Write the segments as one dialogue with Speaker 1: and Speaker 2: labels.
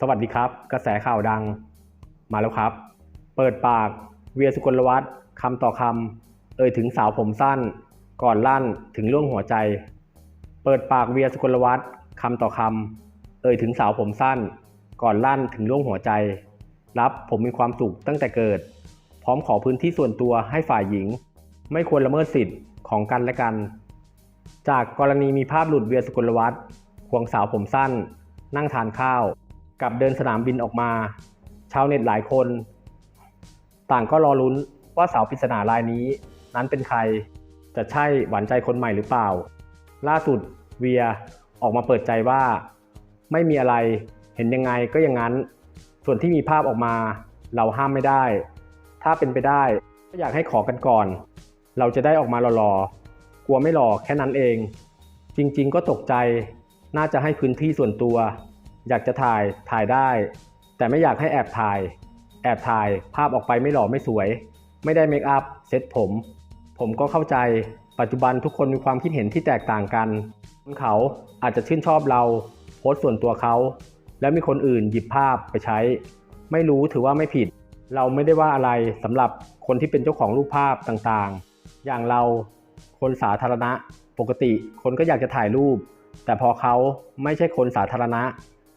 Speaker 1: สวัสดีครับ กระแสข่าวดังมาแล้วครับ เปิดปากเวียสุกลวัฒน์คำต่อคำเอ่ยถึงสาวผมสั้น ก่อนลั่นถึงล่วงหัวใจ เปิดปากเวียสุกลวัฒน์คำต่อคำเอ่ยถึงสาวผมสั้น ก่อนลั่นถึงล่วงหัวใจ รับผมมีความสุขตั้งแต่เกิด พร้อมขอพื้นที่ส่วนตัวให้ฝ่ายหญิง ไม่ควรละเมิดสิทธิ์ของกันและกัน จากกรณีมีภาพหลุดเวียสุกลวัฒน์ควงสาวผมสั้น นั่งทานข้าว กับเดินสนามบินออกมา ชาวเน็ตหลายคน ต่างก็รอลุ้นว่าสาวปริศนารายนี้ นั้นเป็นใครจะใช่หวานใจคนใหม่หรือเปล่า ล่าสุดเวียออกมาเปิดใจว่า ไม่มีอะไรเห็นยังไงก็อย่างนั้น ส่วนที่มีภาพออกมาเราห้ามไม่ได้ ถ้าเป็นไปได้ก็อยากให้ขอกันก่อน เราจะได้ออกมาหล่อๆกลัวไม่หล่อแค่นั้นเอง จริงๆก็ตกใจน่าจะให้พื้นที่ส่วนตัว อยากจะถ่ายถ่ายได้ แต่ไม่อยากให้แอบถ่าย แอบถ่ายภาพออกไปไม่หล่อไม่สวย ไม่ได้เมคอัพเซ็ตผม ผมก็เข้าใจปัจจุบันทุกคนมีความคิดเห็นที่แตกต่างกันคนเขาอาจจะชื่นชอบเรา โพสต์ส่วนตัวเขา แล้วมีคนอื่นหยิบภาพไปใช้ ไม่รู้ถือว่าไม่ผิด เราไม่ได้ว่าอะไรสำหรับคนที่เป็นเจ้าของรูปภาพต่างๆ อย่างเราคนสาธารณะ ปกติคนก็อยากจะถ่ายรูป แต่พอเขาไม่ใช่คนสาธารณะ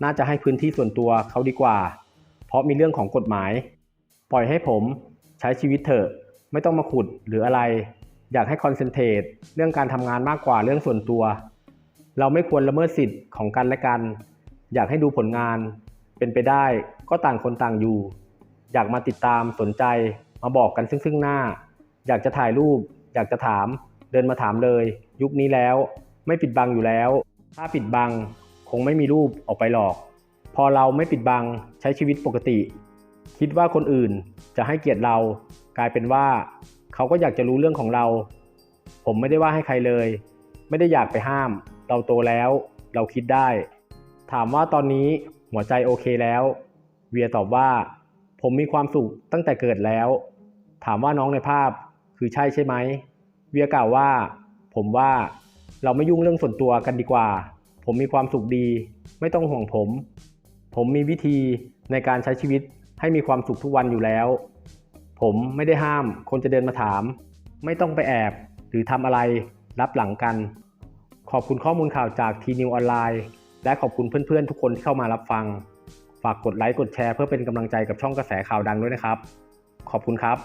Speaker 1: น่าจะให้พื้นที่ส่วนตัวเขาดีกว่า เพราะมีเรื่องของกฎหมาย ปล่อยให้ผมใช้ชีวิตเถอะ ไม่ต้องมาขุดหรืออะไร อยากให้คอนเซนเทรตเรื่องการทำงานมากกว่าเรื่องส่วนตัว เราไม่ควรละเมิดสิทธิ์ของกันและกัน อยากให้ดูผลงาน เป็นไปได้ก็ต่างคนต่างอยู่ อยากมาติดตามสนใจ มาบอกกันซึ่งซึ่งหน้า อยากจะถ่ายรูป อยากจะถาม เดินมาถามเลย ยุคนี้แล้ว ไม่ปิดบังอยู่แล้ว ถ้าปิดบัง คงไม่มีรูปออกไปหรอก พอเราไม่ปิดบังใช้ชีวิตปกติ คิดว่าคนอื่นจะให้เกียรติเรา กลายเป็นว่า เขาก็อยากจะรู้เรื่องของเรา ผมไม่ได้ว่าให้ใครเลย ไม่ได้อยากไปห้าม เราโตแล้ว เราคิดได้ ถามว่าตอนนี้หัวใจโอเคแล้ว เวียตอบว่า ผมมีความสุขตั้งแต่เกิดแล้ว ถามว่าน้องในภาพคือใช่ใช่ไหม เวียกล่าวว่า ผมว่าเราไม่ยุ่งเรื่องส่วนตัวกันดีกว่า ผมมีความสุขดี ไม่ต้องห่วงผม ผมมีวิธีในการใช้ชีวิตให้มีความสุขทุกวันอยู่แล้ว ผมไม่ได้ห้ามคนจะเดินมาถาม ไม่ต้องไปแอบ หรือทำอะไรรับหลังกัน ขอบคุณข้อมูลข่าวจากทีนิวออนไลน์และขอบคุณเพื่อนๆ ทุกคนที่เข้ามารับฟัง ฝากกดไลค์กดแชร์เพื่อเป็นกำลังใจกับช่องกระแสข่าวดังด้วยนะครับ ขอบคุณครับ